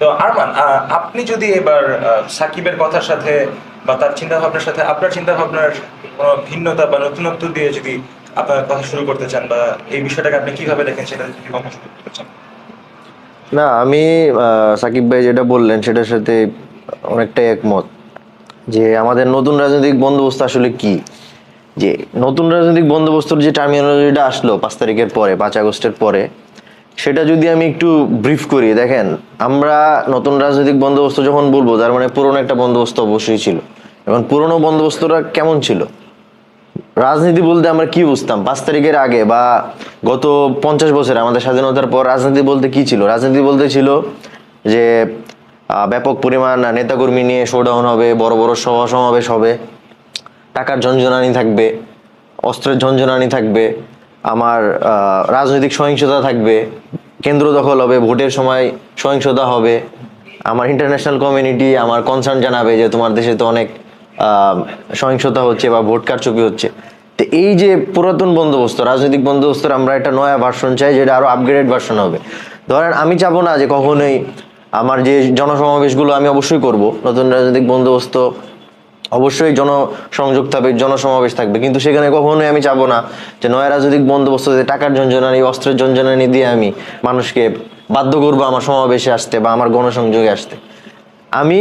তো আরমান আপনি যদি এবার সাকিবের কথার সাথে বা তার চিন্তা ভাবনার সাথে, আপনার চিন্তা ভাবনার কোনো ভিন্নতা বা নতুনত্ব দিয়ে যদি আপনার কথা শুরু করতে চান বা এই বিষয়টাকে আপনি কীভাবে দেখেন সেটা যদি না, আমি সাকিব ভাই যেটা বললেন সেটার সাথে অনেকটাই একমত যে আমাদের নতুন রাজনৈতিক বন্দোবস্ত আসলে কি? যে নতুন রাজনৈতিক বন্দোবস্তর যে টার্মিনোলজিটা আসলো পাঁচ তারিখের পরে, পাঁচ আগস্টের পরে সেটা যদি আমি একটু ব্রিফ করি, দেখেন, আমরা নতুন রাজনৈতিক বন্দোবস্ত যখন বলব, তার মানে পুরনো একটা বন্দোবস্ত অবশ্যই ছিল। এখন পুরনো বন্দোবস্তটা কেমন ছিল? রাজনীতি বলতে আমরা কি বুঝতাম? পাঁচ তারিখের আগে বা গত পঞ্চাশ বছরে, আমাদের স্বাধীনতার পর রাজনীতি বলতে কি ছিল? রাজনীতি বলতে ছিল যে ব্যাপক পরিমাণ নেতাকর্মী নিয়ে শোডাউন হবে, বড় বড় সভা সমাবেশ হবে, টাকার ঝঞ্ঝনানি থাকবে, অস্ত্রের ঝঞ্ঝনানি থাকবে আমার রাজনৈতিক সহিংসতা থাকবে, কেন্দ্র দখল হবে, ভোটের সময় সহিংসতা হবে, আমার ইন্টারন্যাশনাল কমিউনিটি আমার কনসার্ন জানাবে যে তোমার দেশে তো অনেক সহিংসতা হচ্ছে বা ভোট কারচুপি হচ্ছে। তো এই যে পুরাতন বন্দোবস্ত, রাজনৈতিক বন্দোবস্তের আমরা একটা নয়া ভার্সন চাই যেটা আরও আপগ্রেডেড ভার্সন হবে। ধরেন, আমি চাবো না যে কখনোই আমার যে জনসমাবেশগুলো আমি অবশ্যই করব, নতুন রাজনৈতিক বন্দোবস্ত অবশ্যই জনসংযোগ থাকবে, জনসমাবেশ থাকবে। কিন্তু সেখানে কখনোই আমি চাবো না যে নয় রাজনৈতিক বন্দোবস্তে টাকার ঝঞ্ঝনানি অস্ত্রের ঝঞ্ঝনানি দিয়ে আমি মানুষকে বাধ্য করব আমার সমাবেশে আসতে বা আমার গণসংযোগে আসতে। আমি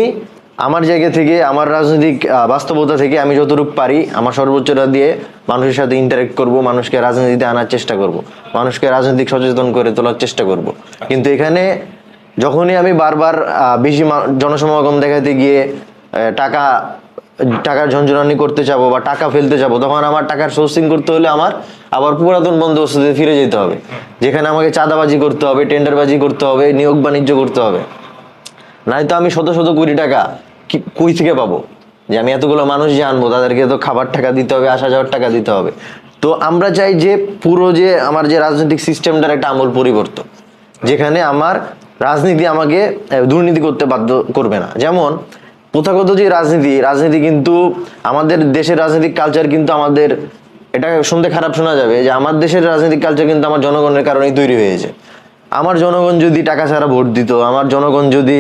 আমার জায়গা থেকে, আমার রাজনৈতিক বাস্তবতা থেকে আমি যতটুকু পারি আমার সর্বোচ্চটা দিয়ে মানুষের সাথে ইন্টারেক্ট করব, মানুষকে রাজনীতিতে আনার চেষ্টা করব, মানুষকে রাজনৈতিক সচেতন করে তোলার চেষ্টা করব। কিন্তু এখানে যখনই আমি বারবার বেশি জনসমাগম দেখাতে গিয়ে টাকা টাকার ঝঞ্ঝনানি করতে যাব বা টাকা ফেলতে যাব, তখন আমার টাকার সোর্সিং করতে হলে আমার আবার পুরাতন বন্দোবস্তে ফিরে যেতে হবে। যেখানে আমাকে চাঁদাবাজি করতে হবে টেন্ডারবাজি করতে হবে, নিয়োগ বাণিজ্য করতে হবে। নয়তো আমি শত শত কোটি টাকা কই থেকে পাবো। যে আমি এতগুলো মানুষ যে আনব, তাদেরকে তো খাবার টাকা দিতে হবে, আসা যাওয়ার টাকা দিতে হবে। তো আমরা চাই যে পুরো যে আমার যে রাজনৈতিক সিস্টেমটার একটা আমূল পরিবর্তন, যেখানে আমার রাজনীতি আমাকে দুর্নীতি করতে বাধ্য করবে না। যেমন প্রথাগত যে রাজনীতি রাজনীতি কিন্তু আমাদের দেশের রাজনৈতিক কালচার কিন্তু আমাদের, এটা শুনতে খারাপ শোনা যাবে যে আমার দেশের রাজনৈতিক কালচার কিন্তু আমার জনগণের কারণেই তৈরি হয়েছে। আমার জনগণ যদি টাকা ছাড়া ভোট দিত, আমার জনগণ যদি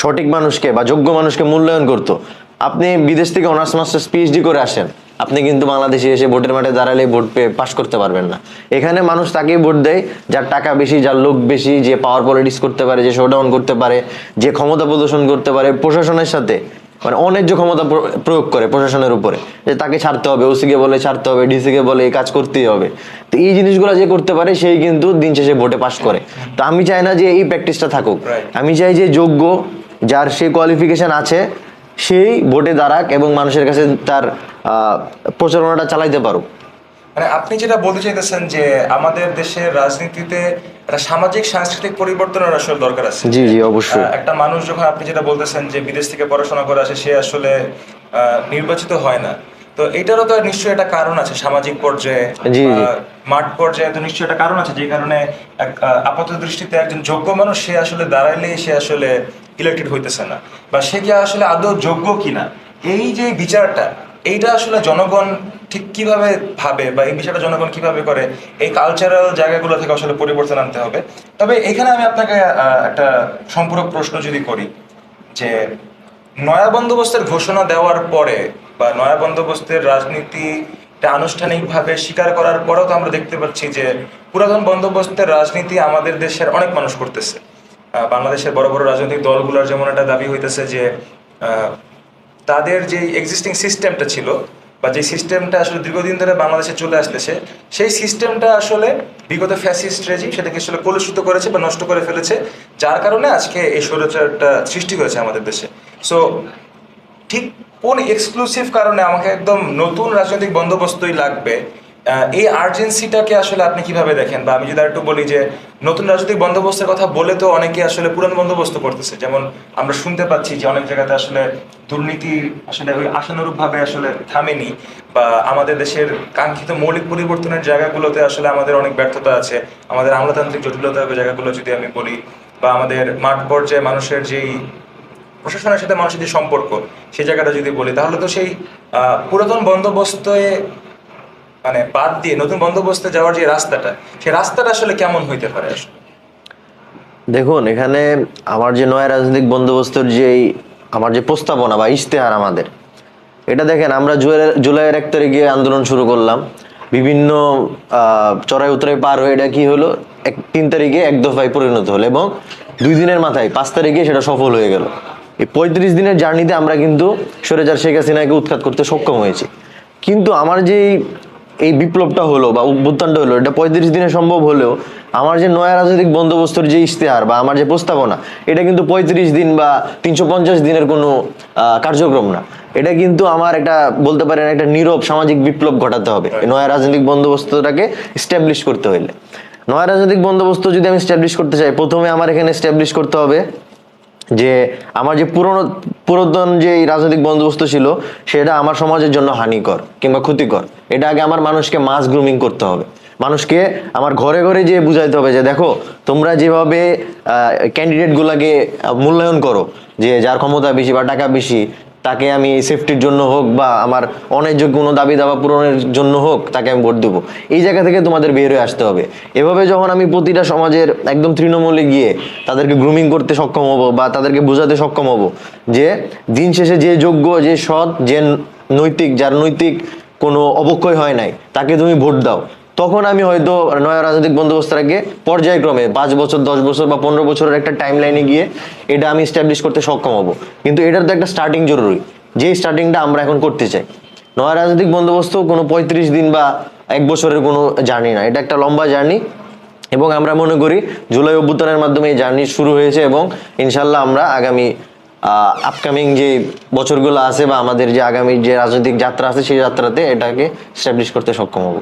সঠিক মানুষকে বা যোগ্য মানুষকে মূল্যায়ন করত, আপনি বিদেশ থেকে অনার্স মাস্টার্স পিএইচডি করে আসেন আপনি কিন্তু বাংলাদেশে এসে ভোটের মাঠে দাঁড়ালে ভোট পেয়ে পাশ করতে পারবেন না। এখানে মানুষ তাকেই ভোট দেয় যার টাকা বেশি যার লোক বেশি যে পাওয়ার পলিটিক্স করতে পারে যে শোডাউন করতে পারে যে ক্ষমতা প্রদর্শন করতে পারে প্রশাসনের সাথে। মানে অন্যায্য ক্ষমতা প্রয়োগ করে প্রশাসনের উপরে। যে তাকে ছাড়তে হবে ওসিকে বলে ছাড়তে হবে ডিসিকে বলে এই কাজ করতেই হবে। তো এই জিনিসগুলো যে করতে পারে সেই কিন্তু দিন শেষে ভোটে পাশ করে। তো আমি চাই না যে এই প্র্যাকটিসটা থাকুক। আমি চাই যে যোগ্য যার সেই কোয়ালিফিকেশন আছে সেই ভোটে দাঁড়াক এবং মানুষের কাছে তার প্রচারণাটা চালাইতে পারুক। মানে আপনি যেটা বলতে চাইতেছেন যে আমাদের দেশের রাজনীতিতে একটা সামাজিক সাংস্কৃতিক পরিবর্তনের আসলে দরকার আছে। জি জি অবশ্যই। একটা মানুষ যখন আপনি যেটা বলতেছেন যে বিদেশ থেকে পড়াশোনা করে আসে সে আসলে নির্বাচিত হয় না। তো এটারও তো নিশ্চয়ই একটা কারণ আছে সামাজিক পর্যায়ে। মাঠ পর্যায়ে তো নিশ্চয়ই একটা কারণ আছে যে কারণে আপাত দৃষ্টিতে একজন যোগ্য মানুষ সে আসলে দাঁড়াইলেই সে আসলে ইলেক্টেড হইতেছে না। বা সে কি আসলে আদৌ যোগ্য কিনা? এই যে বিচারটা, এইটা আসলে জনগণ ঠিক কীভাবে ভাবে বা এই বিষয়টা জনগণ কীভাবে করে, এই কালচারাল জায়গাগুলো থেকে আসলে পরিবর্তন আনতে হবে। তবে এখানে আমি আপনাকে একটা সম্পূরক প্রশ্ন যদি করি, যে নয়া বন্দোবস্তের ঘোষণা দেওয়ার পরে বা নয়া বন্দোবস্তের রাজনীতিটা আনুষ্ঠানিকভাবে স্বীকার করার পরেও তো আমরা দেখতে পাচ্ছি যে পুরাতন বন্দোবস্তের রাজনীতি আমাদের দেশের অনেক মানুষ করতেছে। বাংলাদেশের বড় বড় রাজনৈতিক দলগুলোর যেমন একটা দাবি হইতেছে যে তাদের যে এক্সিস্টিং সিস্টেমটা ছিল বা যে সিস্টেমটা আসলে দীর্ঘদিন ধরে বাংলাদেশে চলে আসতেছে, সেই সিস্টেমটা আসলে বিগত ফ্যাসিস্ট রেজিম সেটাকে আসলে কলুষিত করেছে বা নষ্ট করে ফেলেছে, যার কারণে আজকে এই স্বৈরাচারটা সৃষ্টি হয়েছে আমাদের দেশে। সো ঠিক কোন এক্সক্লুসিভ কারণে আমাকে একদম নতুন রাজনৈতিক বন্দোবস্তই লাগবে এই আর্জেন্সিটাকে আসলে আপনি কীভাবে দেখেন? বা আমি যদি একটু বলি যে, নতুন রাজনৈতিক বন্দোবস্তের কথা বলে তো অনেকে আসলে পুরান বন্দোবস্ত করতেছে। যেমন আমরা শুনতে পাচ্ছি যে অনেক জায়গাতে আসলে দুর্নীতি আসলে ওই আশানুরূপ ভাবে আসলে থামেনি বা আমাদের দেশের কাঙ্ক্ষিত মৌলিক পরিবর্তনের জায়গাগুলোতে আসলে আমাদের অনেক ব্যর্থতা আছে। আমাদের আমলাতান্ত্রিক জটিলতার জায়গাগুলো যদি আমি বলি বা আমাদের মাঠ পর্যায়ে মানুষের যেই প্রশাসনের সাথে মানুষের যে সম্পর্ক, সেই জায়গাটা যদি বলি, তাহলে তো সেই পুরাতন বন্দোবস্তে মানে বাদ দিয়ে নতুন বন্দোবস্তে যাওয়ার যে রাস্তাটা, সেই রাস্তাটা আসলে কেমন হইতে পারে আসলে? দেখুন, এখানে আমার যে নয়া রাজনৈতিক বন্দোবস্তর যে আমার যে প্রস্তাবনা বা ইশতেহার আমাদের, এটা দেখেন, আমরা জুলাই- জুলাইয়ের এক তারিখে আন্দোলন শুরু করলাম। বিভিন্ন চড়াই উতরাই পার হয়ে এটা কি হলো? এক, তিন তারিখে এক দফায় পরিণত হলো এবং দুই দিনের মাথায়, পাঁচ তারিখে সেটা সফল হয়ে গেল। এই পঁয়ত্রিশ দিনের জার্নিতে আমরা কিন্তু সরেজার শেখ হাসিনাকে উৎখাত করতে সক্ষম হয়েছি। কিন্তু আমার যে এই বিপ্লবটা হলো বা উত্থানটা হলো এটা পঁয়ত্রিশ দিনে সম্ভব হলেও আমার যে নয়া রাজনৈতিক বন্দোবস্তর যে ইশতেহার বা আমার যে প্রস্তাবনা এটা কিন্তু পঁয়ত্রিশ দিন বা তিনশো পঞ্চাশ দিনের কোনো কার্যক্রম না। এটা কিন্তু আমার একটা বলতে পারেন একটা নীরব সামাজিক বিপ্লব ঘটাতে হবে এই নয়া রাজনৈতিক বন্দোবস্তটাকে স্ট্যাবলিশ করতে হইলে। নয়া রাজনৈতিক বন্দোবস্ত যদি আমি স্ট্যাবলিশ করতে চাই প্রথমে আমার এখানে স্ট্যাবলিশ করতে হবে যে আমার যে পুরনো, পুরাতন যে রাজনৈতিক বন্দোবস্ত ছিল, সেটা আমার সমাজের জন্য হানিকর কিংবা ক্ষতিকর। এটা আগে আমার মানুষকে মাস গ্রুমিং করতে হবে। মানুষকে আমার ঘরে ঘরে যে বুঝাইতে হবে যে, দেখো, তোমরা যেভাবে ক্যান্ডিডেটগুলোকে মূল্যায়ন করো, যে যার ক্ষমতা বেশি বা টাকা বেশি তাকে আমি সেফটির জন্য হোক বা আমার অন্যায্য কোনো দাবি দাবা পূরণের জন্য হোক, তাকে আমি ভোট দেবো। এই জায়গা থেকে তোমাদের বের হয়ে আসতে হবে। এভাবে যখন আমি প্রতিটা সমাজের একদম তৃণমূলে গিয়ে তাদেরকে গ্রুমিং করতে সক্ষম হব বা তাদেরকে বোঝাতে সক্ষম হব যে দিন শেষে যে যোগ্য, যে সৎ, যে নৈতিক, যার নৈতিক কোনো অবক্ষয় হয় নাই, তাকে তুমি ভোট দাও। তখন আমি হয়তো নয়া রাজনৈতিক বন্দোবস্তটাকে পর্যায়ক্রমে পাঁচ বছর, দশ বছর বা পনেরো বছরের একটা টাইম লাইনে গিয়ে এটা আমি স্ট্যাবলিশ করতে সক্ষম হব। কিন্তু এটার তো একটা স্টার্টিং জরুরি যে স্টার্টিংটা আমরা এখন করতে চাই। নয়া রাজনৈতিক বন্দোবস্ত কোনো পঁয়ত্রিশ দিন বা এক বছরের কোনো জার্নি না, এটা একটা লম্বা জার্নি এবং আমরা মনে করি জুলাই অভ্যুত্থানের মাধ্যমে এই জার্নি শুরু হয়েছে এবং ইনশাল্লাহ আমরা আগামী আপকামিং যে বছরগুলো আছে বা আমাদের যে আগামী যে রাজনৈতিক যাত্রা আছে, সেই যাত্রাতে এটাকে স্ট্যাবলিশ করতে সক্ষম হব।